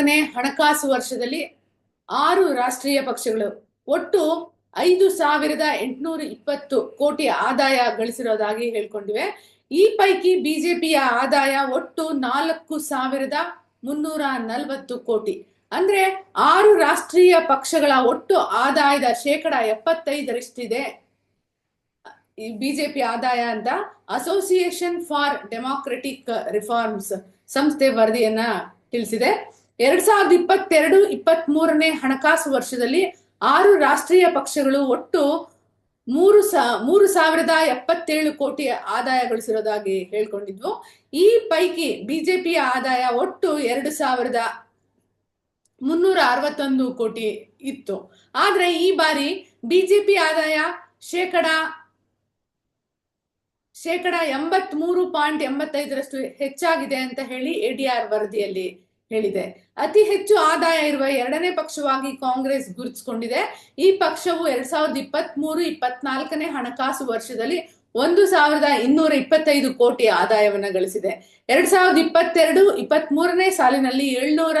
ಇಪ್ಪತ್ನಾಲ್ಕನೇ ಹಣಕಾಸು ವರ್ಷದಲ್ಲಿ ಆರು ರಾಷ್ಟ್ರೀಯ ಪಕ್ಷಗಳು ಒಟ್ಟು ಐದು ಸಾವಿರದ ಎಂಟುನೂರ ಇಪ್ಪತ್ತು ಕೋಟಿ ಆದಾಯ ಗಳಿಸಿರೋದಾಗಿ ಹೇಳ್ಕೊಂಡಿವೆ. ಈ ಪೈಕಿ ಬಿಜೆಪಿಯ ಆದಾಯ ಒಟ್ಟು ನಾಲ್ಕು ಸಾವಿರದ ಮುನ್ನೂರ ನಲವತ್ತು ಕೋಟಿ. ಅಂದ್ರೆ ಆರು ರಾಷ್ಟ್ರೀಯ ಪಕ್ಷಗಳ ಒಟ್ಟು ಆದಾಯದ ಶೇಕಡ ಎಪ್ಪತ್ತೈದರಷ್ಟಿದೆ. ಬಿಜೆಪಿ ಆದಾಯ ಅಂತ ಅಸೋಸಿಯೇಷನ್ ಫಾರ್ ಡೆಮಾಕ್ರೆಟಿಕ್ ರಿಫಾರ್ಮ್ಸ್ ಸಂಸ್ಥೆ ವರದಿಯನ್ನ ತಿಳಿಸಿದೆ. ಎರಡ್ ಸಾವಿರದ ಇಪ್ಪತ್ತೆರಡು ಇಪ್ಪತ್ತ್ ಮೂರನೇ ಹಣಕಾಸು ವರ್ಷದಲ್ಲಿ ಆರು ರಾಷ್ಟ್ರೀಯ ಪಕ್ಷಗಳು ಒಟ್ಟು ಮೂರು ಸಾ, ಮೂರು ಸಾವಿರದ ಎಪ್ಪತ್ತೇಳು ಕೋಟಿ ಆದಾಯ ಗಳಿಸಿರೋದಾಗಿ ಹೇಳ್ಕೊಂಡಿದ್ವು. ಈ ಪೈಕಿ ಬಿಜೆಪಿಯ ಆದಾಯ ಒಟ್ಟು ಎರಡು ಸಾವಿರದ ಮುನ್ನೂರ ಅರವತ್ತೊಂದು ಕೋಟಿ ಇತ್ತು. ಆದ್ರೆ ಈ ಬಾರಿ ಬಿಜೆಪಿ ಆದಾಯ ಶೇಕಡ ಶೇಕಡ ಎಂಬತ್ ಮೂರು ಪಾಯಿಂಟ್ ಎಂಬತ್ತೈದರಷ್ಟು ಹೆಚ್ಚಾಗಿದೆ ಅಂತ ಹೇಳಿ ಎಡಿಆರ್ ವರದಿಯಲ್ಲಿ ಹೇಳಿದೆ. ಅತಿ ಹೆಚ್ಚು ಆದಾಯ ಇರುವ ಎರಡನೇ ಪಕ್ಷವಾಗಿ ಕಾಂಗ್ರೆಸ್ ಗುರುತಿಸಿಕೊಂಡಿದೆ. ಈ ಪಕ್ಷವು ಎರಡ್ ಸಾವಿರದ ಇಪ್ಪತ್ತ್ ಮೂರು ಇಪ್ಪತ್ನಾಲ್ಕನೇ ಹಣಕಾಸು ವರ್ಷದಲ್ಲಿ ಒಂದು ಸಾವಿರದ ಇನ್ನೂರ ಇಪ್ಪತ್ತೈದು ಕೋಟಿ ಆದಾಯವನ್ನು ಗಳಿಸಿದೆ. ಎರಡ್ ಸಾವಿರದ ಇಪ್ಪತ್ತೆರಡು ಇಪ್ಪತ್ತ್ ಮೂರನೇ ಸಾಲಿನಲ್ಲಿ ಏಳ್ನೂರ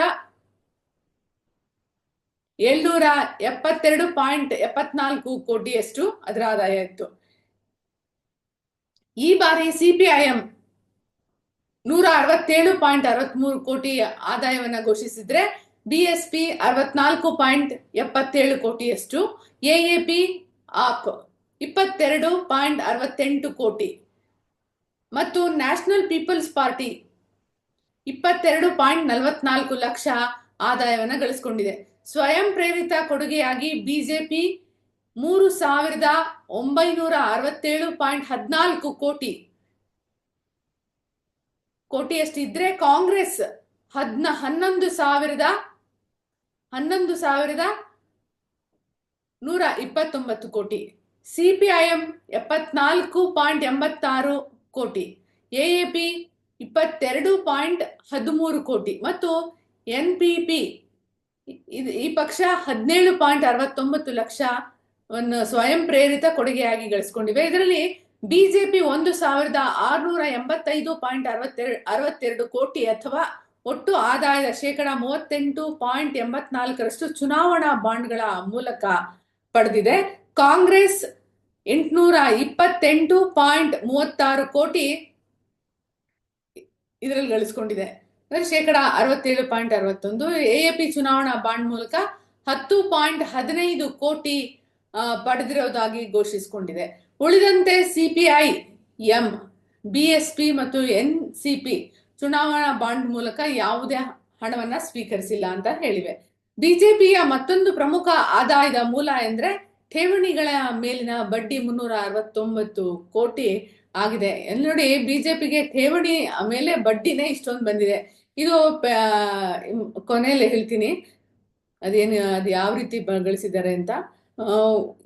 ಏಳ್ನೂರ ಎಪ್ಪತ್ತೆರಡು ಪಾಯಿಂಟ್ ಎಪ್ಪತ್ನಾಲ್ಕು ಕೋಟಿಯಷ್ಟು ಅದರ ಆದಾಯ ಇತ್ತು. ಈ ಬಾರಿ ಸಿಪಿಐಎಂ ನೂರ ಅರವತ್ತೇಳು ಪಾಯಿಂಟ್ ಅರವತ್ಮೂರು ಕೋಟಿ ಆದಾಯವನ್ನ ಘೋಷಿಸಿದ್ರೆ ಬಿಎಸ್ಪಿ ಅರವತ್ನಾಲ್ಕು ಪಾಯಿಂಟ್ ಎಪ್ಪತ್ತೇಳು ಕೋಟಿಯಷ್ಟು ಎಎಪಿ ಆಪ್ ಇಪ್ಪತ್ತೆರಡು ಪಾಯಿಂಟ್ ಅರವತ್ತೆಂಟು ಕೋಟಿ ಮತ್ತು ನ್ಯಾಷನಲ್ ಪೀಪಲ್ಸ್ ಪಾರ್ಟಿ ಇಪ್ಪತ್ತೆರಡು ಪಾಯಿಂಟ್ ನಲವತ್ನಾಲ್ಕು ಲಕ್ಷ ಆದಾಯವನ್ನ ಗಳಿಸಿಕೊಂಡಿದೆ. ಸ್ವಯಂ ಪ್ರೇರಿತ ಕೊಡುಗೆಯಾಗಿ ಬಿಜೆಪಿ ಮೂರು ಸಾವಿರದ ಒಂಬೈನೂರ ಅರವತ್ತೇಳು ಪಾಯಿಂಟ್ ಹದಿನಾಲ್ಕು ಕೋಟಿ ಕೋಟಿಯಷ್ಟಿದ್ರೆ ಕಾಂಗ್ರೆಸ್. ಹದ್ನ, ಹನ್ನೊಂದು ಸಾವಿರದ ಹನ್ನೊಂದು ಸಾವಿರದ ನೂರ ಇಪ್ಪತ್ತೊಂಬತ್ತು ಕೋಟಿ. ಸಿಪಿಐಎಂ ಎಪ್ಪತ್ನಾಲ್ಕು ಪಾಯಿಂಟ್ ಎಂಬತ್ತಾರು ಕೋಟಿ. ಎ ಎ ಪಿ ಇಪ್ಪತ್ತೆರಡು ಪಾಯಿಂಟ್ ಹದಿಮೂರು ಕೋಟಿ. ಮತ್ತು ಎನ್ ಪಿ ಪಿ ಈ ಪಕ್ಷ ಹದಿನೇಳು ಪಾಯಿಂಟ್ ಅರವತ್ತೊಂಬತ್ತು ಲಕ್ಷ ಒಂದು ಸ್ವಯಂ ಪ್ರೇರಿತ ಕೊಡುಗೆಯಾಗಿ ಗಳಿಸ್ಕೊಂಡಿವೆ. ಇದರಲ್ಲಿ ಬಿಜೆಪಿ ಒಂದು ಸಾವಿರದ ಆರುನೂರ ಎಂಬತ್ತೈದು ಪಾಯಿಂಟ್ ಅರವತ್ತೆರಡು ಅರವತ್ತೆರಡು ಕೋಟಿ ಅಥವಾ ಒಟ್ಟು ಆದಾಯದ ಶೇಕಡ ಮೂವತ್ತೆಂಟು ಪಾಯಿಂಟ್ ಎಂಬತ್ನಾಲ್ಕರಷ್ಟು ಚುನಾವಣಾ ಬಾಂಡ್ಗಳ ಮೂಲಕ ಪಡೆದಿದೆ. ಕಾಂಗ್ರೆಸ್ ಎಂಟುನೂರ ಇಪ್ಪತ್ತೆಂಟು ಪಾಯಿಂಟ್ ಮೂವತ್ತಾರು ಕೋಟಿ ಇದರಲ್ಲಿ ಗಳಿಸ್ಕೊಂಡಿದೆ. ಅಂದ್ರೆ ಶೇಕಡ ಅರವತ್ತೇಳು ಪಾಯಿಂಟ್ ಅರವತ್ತೊಂದು. ಎಎಪಿ ಚುನಾವಣಾ ಬಾಂಡ್ ಮೂಲಕ ಹತ್ತು ಪಾಯಿಂಟ್ ಹದಿನೈದು ಕೋಟಿ ಪಡೆದಿರೋದಾಗಿ ಘೋಷಿಸಿಕೊಂಡಿದೆ. ಉಳಿದಂತೆ ಸಿಪಿಐ, ಎಂ, ಬಿಎಸ್ಪಿ ಮತ್ತು ಎನ್ ಸಿ ಪಿ ಚುನಾವಣಾ ಬಾಂಡ್ ಮೂಲಕ ಯಾವುದೇ ಹಣವನ್ನ ಸ್ವೀಕರಿಸಿಲ್ಲ ಅಂತ ಹೇಳಿವೆ. ಬಿಜೆಪಿಯ ಮತ್ತೊಂದು ಪ್ರಮುಖ ಆದಾಯದ ಮೂಲ ಎಂದ್ರೆ ಠೇವಣಿಗಳ ಮೇಲಿನ ಬಡ್ಡಿ ಮುನ್ನೂರ ಅರವತ್ತೊಂಬತ್ತು ಕೋಟಿ ಆಗಿದೆ. ಎಲ್ಲಿ ನೋಡಿ ಬಿಜೆಪಿಗೆ ಠೇವಣಿ ಮೇಲೆ ಬಡ್ಡಿನೇ ಇಷ್ಟೊಂದು ಬಂದಿದೆ. ಇದು ಕೊನೆಯಲ್ಲಿ ಹೇಳ್ತೀನಿ. ಅದೇನು, ಅದು ಯಾವ ರೀತಿ ಗಳಿಸಿದ್ದಾರೆ ಅಂತ.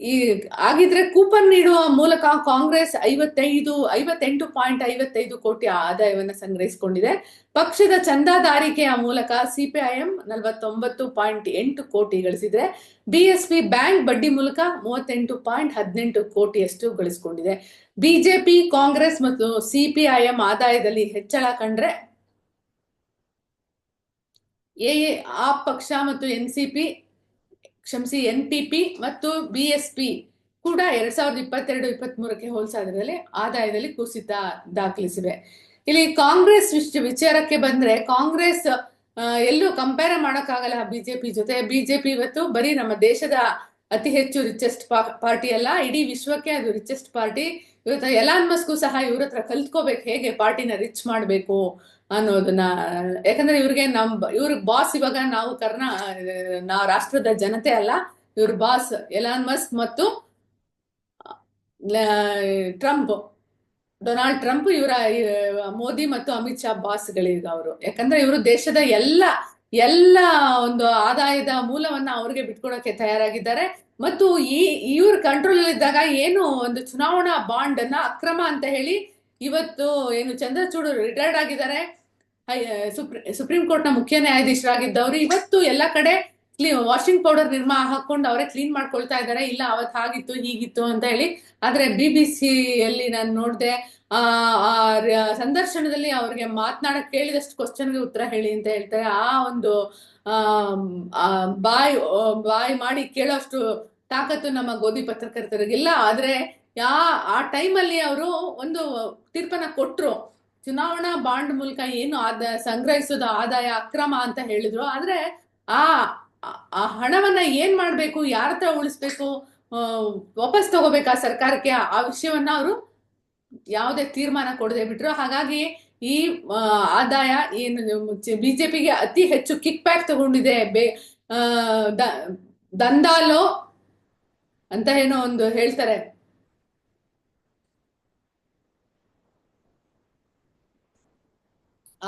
ಈ ಆಗಿದ್ರೆ ಕೂಪನ್ ನೀಡುವ ಮೂಲಕ ಕಾಂಗ್ರೆಸ್ ಐವತ್ತೈದು, ಐವತ್ತೆಂಟು ಪಾಯಿಂಟ್ ಐವತ್ತೈದು ಕೋಟಿ ಆದಾಯವನ್ನ ಸಂಗ್ರಹಿಸಿಕೊಂಡಿದೆ. ಪಕ್ಷದ ಚಂದಾದಾರಿಕೆಯ ಮೂಲಕ ಸಿಪಿಐಎಂ ನಲವತ್ತೊಂಬತ್ತು ಪಾಯಿಂಟ್ ಎಂಟು ಕೋಟಿ ಗಳಿಸಿದ್ರೆ, ಬಿಎಸ್ಪಿ ಬ್ಯಾಂಕ್ ಬಡ್ಡಿ ಮೂಲಕ ಮೂವತ್ತೆಂಟು ಪಾಯಿಂಟ್ ಹದಿನೆಂಟು ಕೋಟಿಯಷ್ಟು ಗಳಿಸಿಕೊಂಡಿದೆ. ಬಿಜೆಪಿ, ಕಾಂಗ್ರೆಸ್ ಮತ್ತು ಸಿಪಿಐಎಂ ಆದಾಯದಲ್ಲಿ ಹೆಚ್ಚಳ ಕಂಡ್ರೆ, ಎ ಆ ಪಕ್ಷ ಮತ್ತು ಎನ್ಸಿಪಿ ಕ್ಷಮಿಸಿ ಎನ್ ಪಿ ಪಿ ಮತ್ತು ಬಿ ಎಸ್ ಪಿ ಕೂಡ ಎರಡ್ ಸಾವಿರದ ಇಪ್ಪತ್ತೆರಡು ಇಪ್ಪತ್ತ್ ಮೂರಕ್ಕೆ ಹೋಲಿಸಾದ್ರಲ್ಲಿ ಆದಾಯದಲ್ಲಿ ಕುಸಿತ ದಾಖಲಿಸಿವೆ. ಇಲ್ಲಿ ಕಾಂಗ್ರೆಸ್ ವಿಚಾರಕ್ಕೆ ಬಂದ್ರೆ ಕಾಂಗ್ರೆಸ್ ಎಲ್ಲೂ ಕಂಪೇರ್ ಮಾಡೋಕ್ಕಾಗಲ್ಲ ಬಿಜೆಪಿ ಜೊತೆ. ಬಿಜೆಪಿ ಇವತ್ತು ಬರೀ ನಮ್ಮ ದೇಶದ ಅತಿ ಹೆಚ್ಚು ರಿಚೆಸ್ಟ್ ಪಾರ್ಟಿ ಅಲ್ಲ ಇಡೀ ವಿಶ್ವಕ್ಕೆ ಅದು ರಿಚೆಸ್ಟ್ ಪಾರ್ಟಿ. ಇವತ್ತು ಎಲಾನ್ ಮಸ್ಕು ಸಹ ಇವ್ರ ಹತ್ರ ಕಲ್ತ್ಕೋಬೇಕು, ಹೇಗೆ ಪಾರ್ಟಿನ ರಿಚ್ ಮಾಡಬೇಕು ಅನ್ನೋದನ್ನ. ಯಾಕಂದ್ರೆ ಇವ್ರಿಗೆ ನಮ್ ಇವ್ರ ಬಾಸ್ ಇವಾಗ ನಾವು ಕರ್ನಾ, ನಾವು ರಾಷ್ಟ್ರದ ಜನತೆ ಅಲ್ಲ. ಇವ್ರ ಬಾಸ್ ಎಲಾನ್ ಮಸ್ಕ್ ಮತ್ತು ಟ್ರಂಪ್ ಡೊನಾಲ್ಡ್ ಟ್ರಂಪ್ ಇವರ ಮೋದಿ ಮತ್ತು ಅಮಿತ್ ಶಾ ಬಾಸ್ಗಳಿಗ ಅವರು. ಯಾಕಂದ್ರೆ ಇವರು ದೇಶದ ಎಲ್ಲ ಎಲ್ಲ ಒಂದು ಆದಾಯದ ಮೂಲವನ್ನ ಅವ್ರಿಗೆ ಬಿಟ್ಕೊಡಕ್ಕೆ ತಯಾರಾಗಿದ್ದಾರೆ. ಮತ್ತು ಈ, ಇವ್ರ ಕಂಟ್ರೋಲ್ ಇದ್ದಾಗ ಏನು ಒಂದು ಚುನಾವಣಾ ಬಾಂಡ್ ಅನ್ನ ಅಕ್ರಮ ಅಂತ ಹೇಳಿ ಇವತ್ತು ಏನು ಚಂದ್ರಚೂಡ್ ರಿಟೈರ್ಡ್ ಆಗಿದ್ದಾರೆ. ಸುಪ್ರೀಂ ಕೋರ್ಟ್ನ ಮುಖ್ಯ ನ್ಯಾಯಾಧೀಶರಾಗಿದ್ದವ್ರು. ಇವತ್ತು ಎಲ್ಲ ಕಡೆ ಕ್ಲೀ ವಾಷಿಂಗ್ ಪೌಡರ್ ನಿರ್ಮಾ ಹಾಕೊಂಡು ಅವರೇ ಕ್ಲೀನ್ ಮಾಡ್ಕೊಳ್ತಾ ಇದ್ದಾರೆ. ಇಲ್ಲ, ಅವತ್ ಹಾಗಿತ್ತು, ಹೀಗಿತ್ತು ಅಂತ ಹೇಳಿ. ಆದ್ರೆ ಬಿ ಬಿ ಯಲ್ಲಿ ನಾನು ನೋಡಿದೆ, ಆ ಸಂದರ್ಶನದಲ್ಲಿ ಅವ್ರಿಗೆ ಮಾತನಾಡಕ್ ಕೇಳಿದಷ್ಟು ಕ್ವಶನ್ಗೆ ಉತ್ತರ ಹೇಳಿ ಅಂತ ಹೇಳ್ತಾರೆ. ಆ ಒಂದು ಬಾಯ್ ಬಾಯ್ ಮಾಡಿ ಕೇಳೋಷ್ಟು ತಾಕತ್ತು ನಮ್ಮ ಗೋಧಿ ಪತ್ರಕರ್ತರಿಗಿಲ್ಲ ಆದ್ರೆ ಯಾ, ಆ ಟೈಮಲ್ಲಿ ಅವರು ಒಂದು ತೀರ್ಪನ್ನ ಕೊಟ್ರು. ಚುನಾವಣಾ ಬಾಂಡ್ ಮೂಲಕ ಏನು ಆದ, ಸಂಗ್ರಹಿಸೋದು ಆದಾಯ ಅಕ್ರಮ ಅಂತ ಹೇಳಿದ್ರು. ಆದ್ರೆ ಆ ಆ- ಹಣವನ್ನ ಏನ್ ಮಾಡ್ಬೇಕು, ಯಾರ ಹತ್ರ ಉಳಿಸ್ಬೇಕು ವಾಪಸ್ ತಗೋಬೇಕಾ ಸರ್ಕಾರಕ್ಕೆ ಆ- ವಿಷಯವನ್ನ ಅವರು ಯಾವುದೇ ತೀರ್ಮಾನ ಕೊಡದೆ ಬಿಟ್ರು. ಹಾಗಾಗಿ ಈ ಆದಾಯ ಏನು ಬಿಜೆಪಿಗೆ ಅತಿ ಹೆಚ್ಚು ಕಿಕ್ ಬ್ಯಾಕ್ ತಗೊಂಡಿದೆ. ದಂದಾಲೋ ಅಂತ ಏನೋ ಒಂದು ಹೇಳ್ತಾರೆ.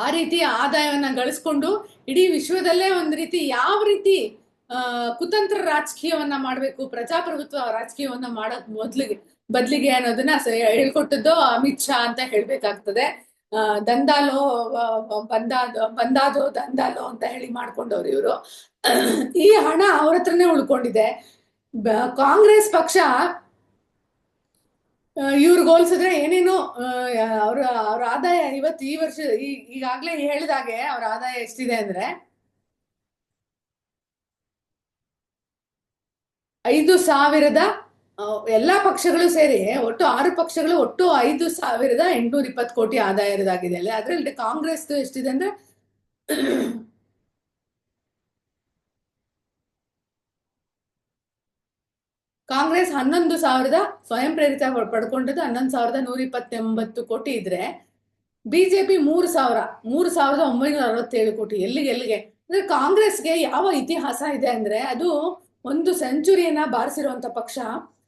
ಆ ರೀತಿ ಆದಾಯವನ್ನ ಗಳಿಸ್ಕೊಂಡು ಇಡೀ ವಿಶ್ವದಲ್ಲೇ ಒಂದು ರೀತಿ ಯಾವ ರೀತಿ ಕುತಂತ್ರ ರಾಜಕೀಯವನ್ನ ಮಾಡಬೇಕು, ಪ್ರಜಾಪ್ರಭುತ್ವ ರಾಜಕೀಯವನ್ನ ಮಾಡೋದ್ ಮೊದ್ಲಿಗೆ, ಬದ್ಲಿಗೆ ಅನ್ನೋದನ್ನ ಹೇಳ್ಕೊಟ್ಟದ್ದು ಅಮಿತ್ ಶಾ ಅಂತ ಹೇಳ್ಬೇಕಾಗ್ತದೆ. ದಂದಾಲೋ ಬಂದಾದೋ ಬಂದಾದೋ ದಂದಾಲೋ ಅಂತ ಹೇಳಿ ಮಾಡ್ಕೊಂಡವ್ರು ಇವರು. ಈ ಹಣ ಅವ್ರ ಹತ್ರನೇ ಉಳ್ಕೊಂಡಿದೆ. ಕಾಂಗ್ರೆಸ್ ಪಕ್ಷ ಇವ್ರಿಗೆ ಹೋಲಿಸಿದ್ರೆ ಏನೇನೋ ಅವ್ರ ಅವ್ರ ಆದಾಯ ಇವತ್ತು ಈ ವರ್ಷ ಈಗಾಗ್ಲೇ ಹೇಳಿದಾಗೆ ಅವ್ರ ಆದಾಯ ಎಷ್ಟಿದೆ ಅಂದ್ರೆ ಐದು ಸಾವಿರದ ಎಲ್ಲಾ ಪಕ್ಷಗಳು ಸೇರಿ ಒಟ್ಟು ಆರು ಪಕ್ಷಗಳು ಒಟ್ಟು ಐದು ಸಾವಿರದ ಎಂಟುನೂರ ಇಪ್ಪತ್ತು ಕೋಟಿ ಆದಾಯ ಇರೋದಾಗಿದೆ. ಅಲ್ಲ ಅದ್ರಲ್ಲಿ ಕಾಂಗ್ರೆಸ್ ಎಷ್ಟಿದೆ ಅಂದ್ರೆ ಕಾಂಗ್ರೆಸ್ ಹನ್ನೊಂದು ಸಾವಿರದ ಸ್ವಯಂ ಪ್ರೇರಿತ ಪಡ್- ಪಡ್ಕೊಂಡದ್ದು ಹನ್ನೊಂದು ಸಾವಿರದ ನೂರ ಇಪ್ಪತ್ತೊಂಬತ್ತು ಕೋಟಿ ಇದ್ರೆ ಬಿಜೆಪಿ ಮೂರು ಸಾವಿರ, ಮೂರು ಸಾವಿರದ ಒಂಬೈನೂರ ಅರವತ್ತೇಳು ಕೋಟಿ. ಎಲ್ಲಿಗೆ ಎಲ್ಲಿಗೆ? ಅಂದ್ರೆ ಕಾಂಗ್ರೆಸ್ಗೆ ಯಾವ ಇತಿಹಾಸ ಇದೆ ಅಂದ್ರೆ ಅದು ಒಂದು ಸೆಂಚುರಿಯನ್ನ ಬಾರಿಸಿರುವಂತ ಪಕ್ಷ.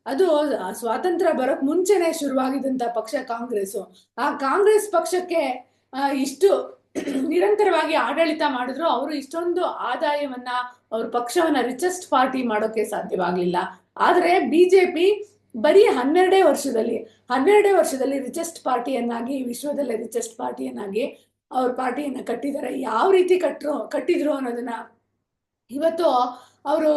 ಅದು ಸ್ವಾತಂತ್ರ್ಯ ಬರೋಕ್ ಮುಂಚೆನೆ ಶುರುವಾಗಿದ್ದಂತ ಪಕ್ಷ ಕಾಂಗ್ರೆಸ್ ಆ ಕಾಂಗ್ರೆಸ್ ಪಕ್ಷಕ್ಕೆ ಇಷ್ಟು ನಿರಂತರವಾಗಿ ಆಡಳಿತ ಮಾಡಿದ್ರು, ಅವರು ಇಷ್ಟೊಂದು ಆದಾಯವನ್ನ ಅವ್ರ ಪಕ್ಷವನ್ನ ರಿಚೆಸ್ಟ್ ಪಾರ್ಟಿ ಮಾಡೋಕೆ ಸಾಧ್ಯವಾಗ್ಲಿಲ್ಲ. ಆದ್ರೆ ಬಿಜೆಪಿ ಬರೀ ಹನ್ನೆರಡೇ ವರ್ಷದಲ್ಲಿ ಹನ್ನೆರಡೇ ವರ್ಷದಲ್ಲಿ ರಿಚೆಸ್ಟ್ ಪಾರ್ಟಿಯನ್ನಾಗಿ, ವಿಶ್ವದಲ್ಲೇ ರಿಚೆಸ್ಟ್ ಪಾರ್ಟಿಯನ್ನಾಗಿ ಅವ್ರ ಪಾರ್ಟಿಯನ್ನ ಕಟ್ಟಿದ್ದಾರೆ ಯಾವ ರೀತಿ ಕಟ್ಟರು ಕಟ್ಟಿದ್ರು ಅನ್ನೋದನ್ನ ಇವತ್ತು ಅವರು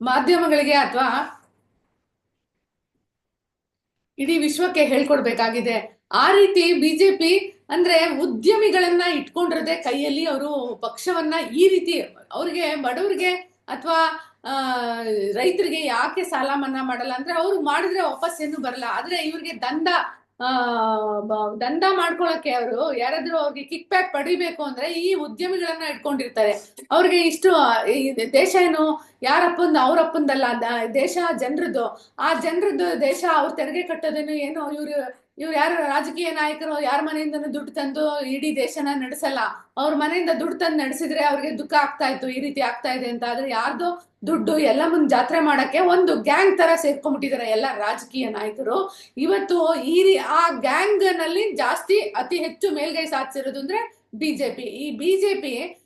ಮಾಧ್ಯಮಗಳಿಗೆ ಅಥವಾ ಇಡೀ ವಿಶ್ವಕ್ಕೆ ಹೇಳ್ಕೊಡ್ಬೇಕಾಗಿದೆ. ಆ ರೀತಿ ಬಿಜೆಪಿ ಅಂದ್ರೆ ಉದ್ಯಮಿಗಳನ್ನ ಇಟ್ಕೊಂಡಿರದೇ ಕೈಯಲ್ಲಿ ಅವರು ಪಕ್ಷವನ್ನ ಈ ರೀತಿ ಅವ್ರಿಗೆ ಬಡವರಿಗೆ ಅಥವಾ ರೈತರಿಗೆ ಯಾಕೆ ಸಾಲ ಮನ್ನಾ ಮಾಡಲ್ಲ? ಅಂದ್ರೆ ಅವ್ರು ಮಾಡಿದ್ರೆ ವಾಪಸ್ ಏನು ಬರಲ್ಲ. ಆದ್ರೆ ಇವ್ರಿಗೆ ಬ- ದಂಡ ಮಾಡ್ಕೊಳಕ್ಕೆ ಅವರು ಯಾರಾದ್ರೂ ಅವ್ರಿಗೆ ಕಿಕ್ ಬ್ಯಾಕ್ ಪಡಿಬೇಕು ಅಂದ್ರೆ ಈ ಉದ್ಯಮಿಗಳನ್ನ ಇಟ್ಕೊಂಡಿರ್ತಾರೆ. ಅವ್ರಿಗೆ ಇಷ್ಟು ದೇಶ ಏನು, ಯಾರಪ್ಪಂದ್ ಅವ್ರಪ್ಪಂದಲ್ಲ ದೇಶ ಜನರದ್ದು. ಆ ಜನರದ್ದು ದೇಶ ಅವ್ರು ತೆರಿಗೆ ಕಟ್ಟೋದೇನು ಏನು ಇವ್ರು ಇವ್ರು ಯಾರು ರಾಜಕೀಯ ನಾಯಕರು, ಯಾರ ಮನೆಯಿಂದನೂ ದುಡ್ಡು ತಂದು ಇಡೀ ದೇಶನ ನಡೆಸಲ್ಲ. ಅವ್ರ ಮನೆಯಿಂದ ದುಡ್ಡು ತಂದು ನಡೆಸಿದ್ರೆ ಅವ್ರಿಗೆ ದುಃಖ ಆಗ್ತಾ ಇತ್ತು, ಈ ರೀತಿ ಆಗ್ತಾ ಇದೆ ಅಂತ. ಆದ್ರೆ ಯಾರ್ದು ದುಡ್ಡು ಎಲ್ಲ ಮುಂದ್ ಜಾತ್ರೆ ಮಾಡಕ್ಕೆ ಒಂದು ಗ್ಯಾಂಗ್ ತರ ಸೇರ್ಕೊಂಡ್ಬಿಟ್ಟಿದಾರೆ ಎಲ್ಲ ರಾಜಕೀಯ ನಾಯಕರು. ಇವತ್ತು ಈ ರೀ- ಆ ಗ್ಯಾಂಗ್ನಲ್ಲಿ ಜಾಸ್ತಿ ಅತಿ ಹೆಚ್ಚು ಮೇಲ್ಗೈ ಸಾಧಿಸಿರೋದು ಅಂದ್ರೆ ಬಿಜೆಪಿ. ಈ ಬಿಜೆಪಿ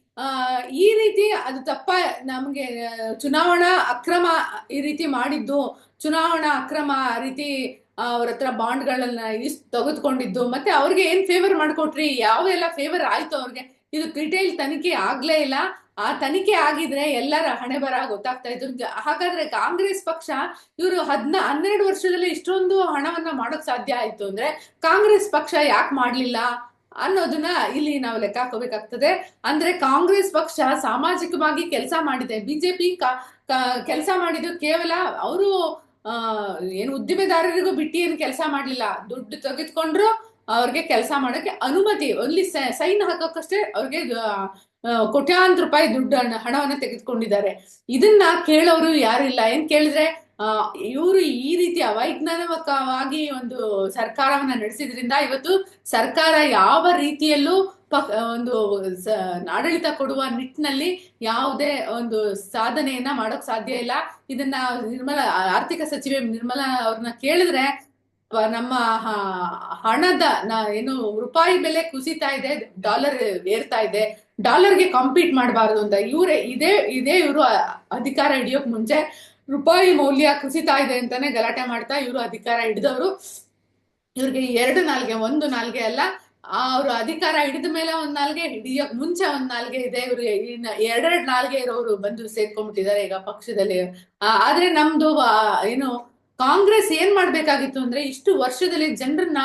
ಈ ರೀತಿ ಅದು ತಪ್ಪ ನಮ್ಗೆ ಚುನಾವಣಾ ಅಕ್ರಮ ಈ ರೀತಿ ಮಾಡಿದ್ದು, ಚುನಾವಣಾ ಅಕ್ರಮ ರೀತಿ ಅವ್ರ ಹತ್ರ ಬಾಂಡ್ಗಳನ್ನ ಇಸ್, ತೆಗೆದುಕೊಂಡಿದ್ದು, ಮತ್ತೆ ಅವ್ರಿಗೆ ಏನ್ ಫೇವರ್ ಮಾಡ್ಕೊಟ್ರಿ? ಯಾವೆಲ್ಲ ಫೇವರ್ ಆಯ್ತು ಅವ್ರಿಗೆ? ಇದು ರಿಟೇಲ್ ತನಿಖೆ ಆಗ್ಲೇ ಇಲ್ಲ. ಆ ತನಿಖೆ ಆಗಿದ್ರೆ ಎಲ್ಲರ ಹಣೆ ಬರ ಗೊತ್ತಾಗ್ತಾ ಇದ್ರು ಹಾಗಾದ್ರೆ ಕಾಂಗ್ರೆಸ್ ಪಕ್ಷ ಇವರು ಹದ್ನ, ಹನ್ನೆರಡು ವರ್ಷದಲ್ಲಿ ಇಷ್ಟೊಂದು ಹಣವನ್ನ ಮಾಡೋಕ್ ಸಾಧ್ಯ ಆಯ್ತು ಅಂದ್ರೆ ಕಾಂಗ್ರೆಸ್ ಪಕ್ಷ ಯಾಕೆ ಮಾಡ್ಲಿಲ್ಲ ಅನ್ನೋದನ್ನ ಇಲ್ಲಿ ನಾವು ಲೆಕ್ಕ ಹಾಕೋಬೇಕಾಗ್ತದೆ ಅಂದ್ರೆ ಕಾಂಗ್ರೆಸ್ ಪಕ್ಷ ಸಾಮಾಜಿಕವಾಗಿ ಕೆಲಸ ಮಾಡಿದೆ. ಬಿಜೆಪಿ ಕೆಲಸ ಮಾಡಿದ್ದು ಕೇವಲ ಅವರು ಏನು ಉದ್ದಿಮೆದಾರರಿಗೂ ಬಿಟ್ಟು ಏನು ಕೆಲಸ ಮಾಡ್ಲಿಲ್ಲ. ದುಡ್ಡು ತೆಗೆದುಕೊಂಡ್ರು ಅವ್ರಿಗೆ ಕೆಲಸ ಮಾಡಕ್ಕೆ ಅನುಮತಿ ಅಲ್ಲಿ ಸೈನ್ ಹಾಕೋಕಷ್ಟೇ ಅವ್ರಿಗೆ ಕೋಟ್ಯಾಂತರ ರೂಪಾಯಿ ದುಡ್ಡು ಹಣ- ಹಣವನ್ನ ತೆಗೆದುಕೊಂಡಿದ್ದಾರೆ. ಇದನ್ನ ಕೇಳೋರು ಯಾರಿಲ್ಲ ಏನ್ ಕೇಳಿದ್ರೆ ಇವರು ಈ ರೀತಿ ಅವೈಜ್ಞಾನಿಕವಾಗಿ ಒಂದು ಸರ್ಕಾರವನ್ನ ನಡೆಸಿದ್ರಿಂದ ಇವತ್ತು ಸರ್ಕಾರ ಯಾವ ರೀತಿಯಲ್ಲೂ ಪ- ಒಂದು ಆಡಳಿತ ಕೊಡುವ ನಿಟ್ಟಿನಲ್ಲಿ ಯಾವುದೇ ಒಂದು ಸಾಧನೆಯನ್ನ ಮಾಡೋಕ್ ಸಾಧ್ಯ ಇಲ್ಲ. ಇದನ್ನ ನಿರ್ಮಲಾ, ಆರ್ಥಿಕ ಸಚಿವೆ ನಿರ್ಮಲಾ ಅವ್ರನ್ನ ಕೇಳಿದ್ರೆ ನಮ್ಮ ಹಣದ ಏನು, ರೂಪಾಯಿ ಬೆಲೆ ಕುಸಿತಾ ಇದೆ, ಡಾಲರ್ ಏರ್ತಾ ಇದೆ, ಡಾಲರ್ಗೆ ಕಾಂಪೀಟ್ ಮಾಡಬಾರ್ದು ಅಂತ. ಇವರೇ, ಇದೇ ಇದೇ ಇವರು ಅಧಿಕಾರ ಹಿಡಿಯೋಕ್ ಮುಂಚೆ ರೂಪಾಯಿ ಮೌಲ್ಯ ಕುಸಿತಾ ಇದೆ ಅಂತಾನೆ ಗಲಾಟೆ ಮಾಡ್ತಾ ಇವರು ಅಧಿಕಾರ ಹಿಡಿದವರು. ಇವ್ರಿಗೆ ಎರಡು ನಾಲ್ಗೆ, ಒಂದು ನಾಲ್ಗೆ ಅಲ್ಲ ಅವರು ಅಧಿಕಾರ ಹಿಡಿದ ಮೇಲೆ ಒಂದ್ ನಾಲ್ಗೆ ಹಿಡಿಯ, ಮುಂಚೆ ಒಂದ್ ನಾಲ್ಗೆ ಇದೆ ಇವ್ರು ಎರಡೆರಡ್ ನಾಲ್ಗೆ ಇರೋರು ಬಂದು ಸೇರ್ಕೊಂಡ್ಬಿಟ್ಟಿದ್ದಾರೆ ಈಗ ಪಕ್ಷದಲ್ಲಿ. ಆದ್ರೆ ನಮ್ದು ಏನು, ಕಾಂಗ್ರೆಸ್ ಏನ್ ಮಾಡ್ಬೇಕಾಗಿತ್ತು ಅಂದ್ರೆ ಇಷ್ಟು ವರ್ಷದಲ್ಲಿ ಜನರನ್ನ